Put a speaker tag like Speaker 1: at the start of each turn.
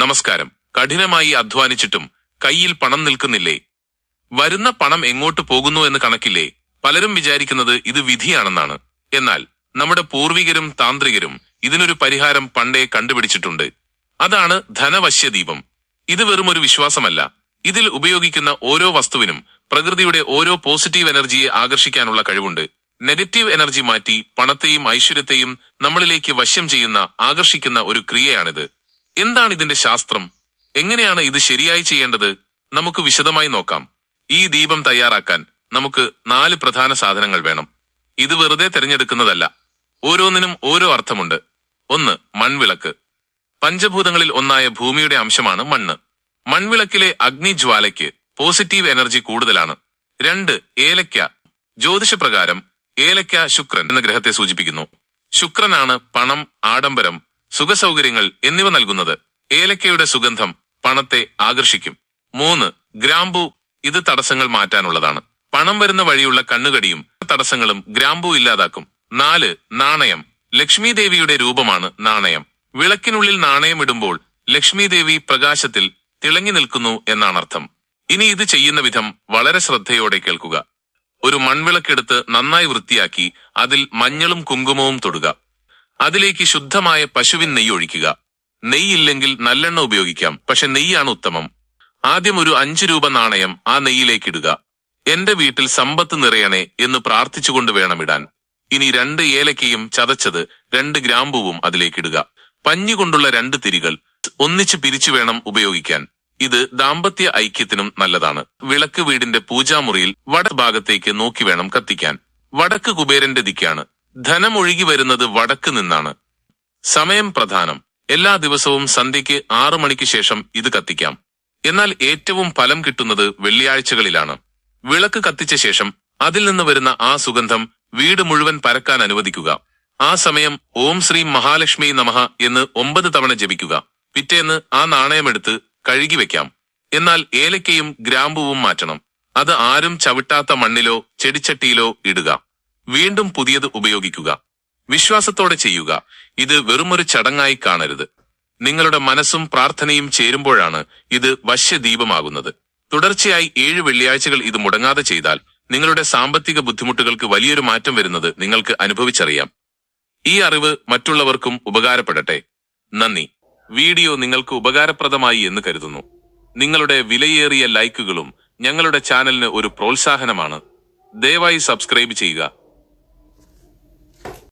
Speaker 1: നമസ്കാരം. കഠിനമായി അധ്വാനിച്ചിട്ടും കയ്യിൽ പണം നിൽക്കുന്നില്ലേ? വരുന്ന പണം എങ്ങോട്ട് പോകുന്നു എന്ന് കണക്കില്ലേ? പലരും വിചാരിക്കുന്നത് ഇത് വിധിയാണെന്നാണ്. എന്നാൽ നമ്മുടെ പൂർവികരും താന്ത്രികരും ഇതിനൊരു പരിഹാരം പണ്ടേ കണ്ടുപിടിച്ചിട്ടുണ്ട്. അതാണ് ധനവശ്യദീപം. ഇത് വെറും ഒരു വിശ്വാസമല്ല. ഇതിൽ ഉപയോഗിക്കുന്ന ഓരോ വസ്തുവിനും പ്രകൃതിയുടെ ഓരോ പോസിറ്റീവ് എനർജിയെ ആകർഷിക്കാനുള്ള കഴിവുണ്ട്. നെഗറ്റീവ് എനർജി മാറ്റി പണത്തെയും ഐശ്വര്യത്തെയും നമ്മളിലേക്ക് വശ്യം ചെയ്യുന്ന ആകർഷിക്കുന്ന ഒരു ക്രിയയാണിത്. എന്താണ് ഇതിന്റെ ശാസ്ത്രം? എങ്ങനെയാണ് ഇത് ശരിയായി ചെയ്യേണ്ടത്? നമുക്ക് വിശദമായി നോക്കാം. ഈ ദീപം തയ്യാറാക്കാൻ നമുക്ക് നാല് പ്രധാന സാധനങ്ങൾ വേണം. ഇത് വെറുതെ തിരഞ്ഞെടുക്കുന്നതല്ല. ഓരോന്നിനും ഓരോ അർത്ഥമുണ്ട്. ഒന്ന് മൺവിളക്ക്. പഞ്ചഭൂതങ്ങളിൽ ഒന്നായ ഭൂമിയുടെ അംശമാണ് മണ്ണ്. മൺവിളക്കിലെ അഗ്നിജ്വാലയ്ക്ക് പോസിറ്റീവ് എനർജി കൂടുതലാണ്. രണ്ട് ഏലക്ക. ജ്യോതിഷപ്രകാരം ഏലക്ക ശുക്രൻ എന്ന ഗ്രഹത്തെ സൂചിപ്പിക്കുന്നു. ശുക്രനാണ് പണം ആഡംബരം സുഖസൗകര്യങ്ങൾ എന്നിവ നൽകുന്നത് ഏലക്കയുടെ സുഗന്ധം പണത്തെ ആകർഷിക്കും. മൂന്ന് ഗ്രാമ്പു ഇത് തടസ്സങ്ങൾ മാറ്റാനുള്ളതാണ്. പണം വരുന്ന വഴിയുള്ള കണ്ണുകടിയും തടസ്സങ്ങളും ഗ്രാമ്പു ഇല്ലാതാക്കും. നാല് നാണയം. ലക്ഷ്മി ദേവിയുടെ രൂപമാണ് നാണയം. വിളക്കിനുള്ളിൽ നാണയം ഇടുമ്പോൾ ലക്ഷ്മി ദേവി പ്രകാശത്തിൽ തിളങ്ങി നിൽക്കുന്നു എന്നാണ് അർത്ഥം ഇനി ഇത് ചെയ്യുന്ന വിധം വളരെ ശ്രദ്ധയോടെ കേൾക്കുക. ഒരു മൺവിളക്കെടുത്ത് നന്നായി വൃത്തിയാക്കി അതിൽ മഞ്ഞളും കുങ്കുമവും തൊടുക. അതിലേക്ക് ശുദ്ധമായ പശുവിൻ നെയ്യ് ഒഴിക്കുക. നെയ്യില്ലെങ്കിൽ നല്ലെണ്ണ ഉപയോഗിക്കാം പക്ഷെ നെയ്യാണ് ഉത്തമം. ആദ്യം ഒരു അഞ്ചു രൂപ നാണയം ആ നെയ്യിലേക്ക് ഇടുക എന്റെ വീട്ടിൽ സമ്പത്ത് നിറയണേ എന്ന് പ്രാർത്ഥിച്ചുകൊണ്ട് വേണം ഇടാൻ ഇനി രണ്ട് ഏലക്കയും ചതച്ചത് രണ്ട് ഗ്രാമ്പുവും അതിലേക്കിടുക. പഞ്ഞി കൊണ്ടുള്ള രണ്ട് തിരികൾ ഒന്നിച്ച് പിരിച്ചു വേണം ഉപയോഗിക്കാൻ. ഇത് ദാമ്പത്യ ഐക്യത്തിനും നല്ലതാണ്. വിളക്ക് വീടിന്റെ പൂജാമുറിയിൽ വട ഭാഗത്തേക്ക് നോക്കി വേണം കത്തിക്കാൻ. വടക്ക് കുബേരന്റെ ദിക്കാണ്. ധനം ഒഴുകി വരുന്നത് വടക്ക് നിന്നാണ്. സമയം പ്രധാനം. എല്ലാ ദിവസവും സന്ധ്യയ്ക്ക് ആറു മണിക്ക് ശേഷം ഇത് കത്തിക്കാം. എന്നാൽ ഏറ്റവും ഫലം കിട്ടുന്നത് വെള്ളിയാഴ്ചകളിലാണ്. വിളക്ക് കത്തിച്ച ശേഷം അതിൽ നിന്ന് വരുന്ന ആ സുഗന്ധം വീട് മുഴുവൻ പരക്കാൻ അനുവദിക്കുക. ആ സമയം ഓം ശ്രീ മഹാലക്ഷ്മി നമഹ എന്ന് ഒമ്പത് തവണ ജപിക്കുക. പിറ്റേന്ന് ആ നാണയമെടുത്ത് കഴുകി വെക്കാം. എന്നാൽ ഏലക്കയും ഗ്രാമ്പുവും മാറ്റണം. അത് ആരും ചവിട്ടാത്ത മണ്ണിലോ ചെടിച്ചട്ടിയിലോ ഇടുക. വീണ്ടും പുതിയത് ഉപയോഗിക്കുക. വിശ്വാസത്തോടെ ചെയ്യുക. ഇത് വെറുമൊരു ചടങ്ങായി കാണരുത്. നിങ്ങളുടെ മനസ്സും പ്രാർത്ഥനയും ചേരുമ്പോഴാണ് ഇത് വശ്യദീപമാകുന്നത്. തുടർച്ചയായി ഏഴ് വെള്ളിയാഴ്ചകൾ ഇത് മുടങ്ങാതെ ചെയ്താൽ നിങ്ങളുടെ സാമ്പത്തിക ബുദ്ധിമുട്ടുകൾക്ക് വലിയൊരു മാറ്റം വരുന്നത് നിങ്ങൾക്ക് അനുഭവിച്ചറിയാം. ഈ അറിവ് മറ്റുള്ളവർക്കും ഉപകാരപ്പെടട്ടെ. നന്ദി. വീഡിയോ നിങ്ങൾക്ക് ഉപകാരപ്രദമായി എന്ന് കരുതുന്നു. നിങ്ങളുടെ വിലയേറിയ ലൈക്കുകളും ഞങ്ങളുടെ ചാനലിന് ഒരു പ്രോത്സാഹനമാണ്. ദയവായി സബ്സ്ക്രൈബ് ചെയ്യുക.